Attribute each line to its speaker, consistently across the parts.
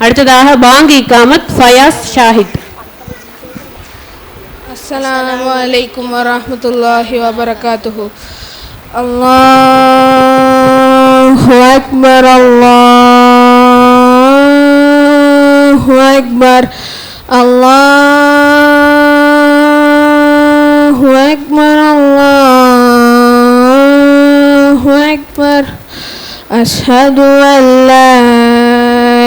Speaker 1: அடுத்ததாக பாங் இக்காமத் ஃபயாஸ் ஷாஹித்
Speaker 2: அஸ்லாம் வலைக்கம் வரமத்துல்லாஹி வபரகாத்துஹு அல்லாஹு அக்பர் அல்லாஹு அக்பர் அல்லாஹு அக்பர் அல்லாஹு அக்பர் அஷ்ஹது அல்லா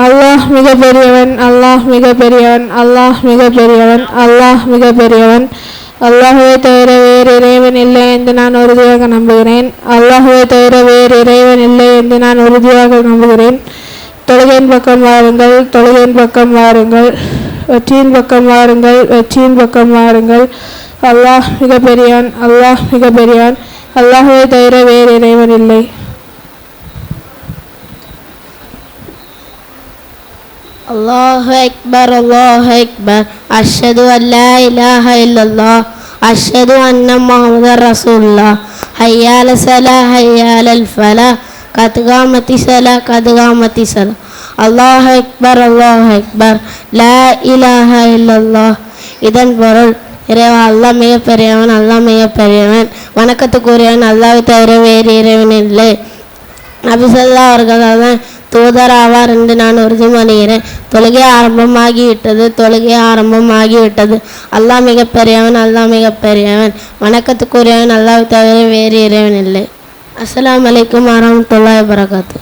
Speaker 2: அல்லாஹ் மிக பெரியவன் அல்லாஹ் மிக பெரியவன் அல்லாஹ் மிக பெரியவன் அல்லாஹ் மிக பெரியவன் அல்லாஹுவை தவிர வேறு இறைவன் இல்லை என்று நான் உறுதியாக நம்புகிறேன். அல்லாஹுவை தவிர வேறு இறைவன் இல்லை என்று நான் உறுதியாக நம்புகிறேன். தொழுகையின் பக்கம் வாருங்கள் தொழுகையின் பக்கம் வாருங்கள். வெற்றியின் பக்கம் வாருங்கள் வெற்றியின் பக்கம் வாருங்கள். அல்லாஹ் மிக பெரியவன் அல்லாஹ் மிக பெரியவன் அல்லாஹுவை தவிர வேறு இறைவன் இல்லை.
Speaker 3: الله أكبر الله أكبر أشهد أن لا إله إلا الله أشهد أن محمد رسول الله حي على الصلاة حي على الفلاح قد قامت الصلاة قد قامت الصلاة الله أكبر الله أكبر لا إله إلا الله இதன் பொருள் இறைவா அல்லாஹ் மிக பெரியவன் அல்லாஹ் மிக பெரியவன் வணக்கத்துக்குரியவன் அல்லாஹ் தவிர வேறு இறைவன் இல்லை நபிசல்லா அவர்கள் தான் தூதராவார் என்று நான் உறுதிமொழிகிறேன். தொழுகை ஆரம்பமாகிவிட்டது தொழுகை ஆரம்பமாகிவிட்டது. அல்லாஹ் மிக பெரியவன் அல்லாஹ் மிகப்பெரியவன். வணக்கத்துக்குரியவன் அல்லாஹ் தவிர வேறு இறைவன் இல்லை. அஸ்ஸலாமு அலைக்கும் வரமத்துல்லாஹி வரகாத்து